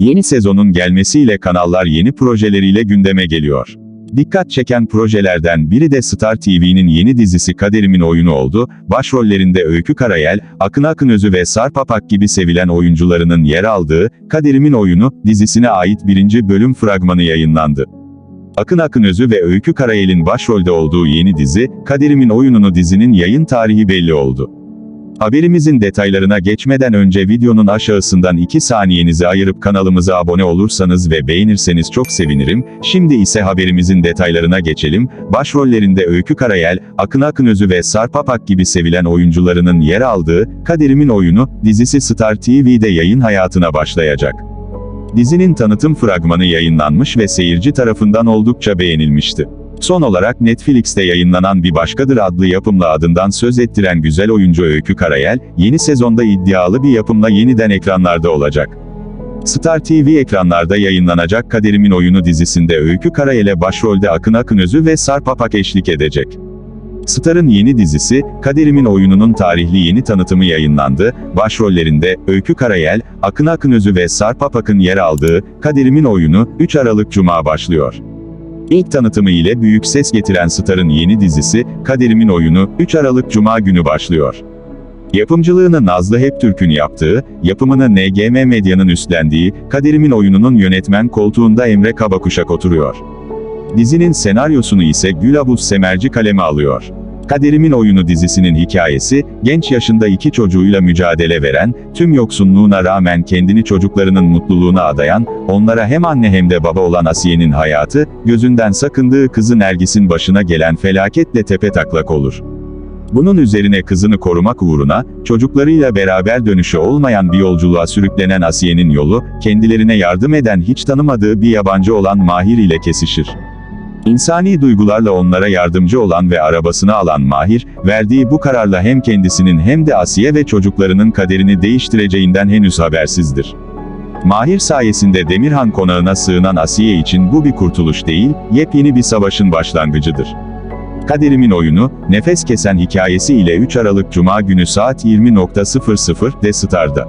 Yeni sezonun gelmesiyle kanallar yeni projeleriyle gündeme geliyor. Dikkat çeken projelerden biri de Star TV'nin yeni dizisi Kaderimin Oyunu oldu. Başrollerinde Öykü Karayel, Akın Akınözü ve Sarp Apak gibi sevilen oyuncularının yer aldığı Kaderimin Oyunu dizisine ait birinci bölüm fragmanı yayınlandı. Akın Akınözü ve Öykü Karayel'in başrolde olduğu yeni dizi, Kaderimin Oyununu dizinin yayın tarihi belli oldu. Haberimizin detaylarına geçmeden önce videonun aşağısından 2 saniyenizi ayırıp kanalımıza abone olursanız ve beğenirseniz çok sevinirim. Şimdi ise haberimizin detaylarına geçelim. Başrollerinde Öykü Karayel, Akın Akınözü ve Sarp Apak gibi sevilen oyuncularının yer aldığı Kaderimin Oyunu dizisi Star TV'de yayın hayatına başlayacak. Dizinin tanıtım fragmanı yayınlanmış ve seyirci tarafından oldukça beğenilmişti. Son olarak Netflix'te yayınlanan Bir Başkadır adlı yapımla adından söz ettiren güzel oyuncu Öykü Karayel, yeni sezonda iddialı bir yapımla yeniden ekranlarda olacak. Star TV ekranlarda yayınlanacak Kaderimin Oyunu dizisinde Öykü Karayel'e başrolde Akın Akınözü ve Sarp Apak eşlik edecek. Star'ın yeni dizisi, Kaderimin Oyunu'nun tarihli yeni tanıtımı yayınlandı. Başrollerinde Öykü Karayel, Akın Akınözü ve Sarp Apak'ın yer aldığı Kaderimin Oyunu 3 Aralık Cuma başlıyor. İlk tanıtımı ile büyük ses getiren Star'ın yeni dizisi, Kaderimin Oyunu, 3 Aralık Cuma günü başlıyor. Yapımcılığını Nazlı Heptürk'ün yaptığı, yapımını NGM Medya'nın üstlendiği, Kaderimin Oyunu'nun yönetmen koltuğunda Emre Kabakuşak oturuyor. Dizinin senaryosunu ise Gülabuz Semerci kaleme alıyor. Kaderimin Oyunu dizisinin hikayesi, genç yaşında iki çocuğuyla mücadele veren, tüm yoksunluğuna rağmen kendini çocuklarının mutluluğuna adayan, onlara hem anne hem de baba olan Asiye'nin hayatı, gözünden sakındığı kızı Nergis'in başına gelen felaketle tepetaklak olur. Bunun üzerine kızını korumak uğruna, çocuklarıyla beraber dönüşü olmayan bir yolculuğa sürüklenen Asiye'nin yolu, kendilerine yardım eden hiç tanımadığı bir yabancı olan Mahir ile kesişir. İnsani duygularla onlara yardımcı olan ve arabasını alan Mahir, verdiği bu kararla hem kendisinin hem de Asiye ve çocuklarının kaderini değiştireceğinden henüz habersizdir. Mahir sayesinde Demirhan konağına sığınan Asiye için bu bir kurtuluş değil, yepyeni bir savaşın başlangıcıdır. Kaderimin oyunu, nefes kesen hikayesi ile 3 Aralık Cuma günü saat 20.00'de Star'da.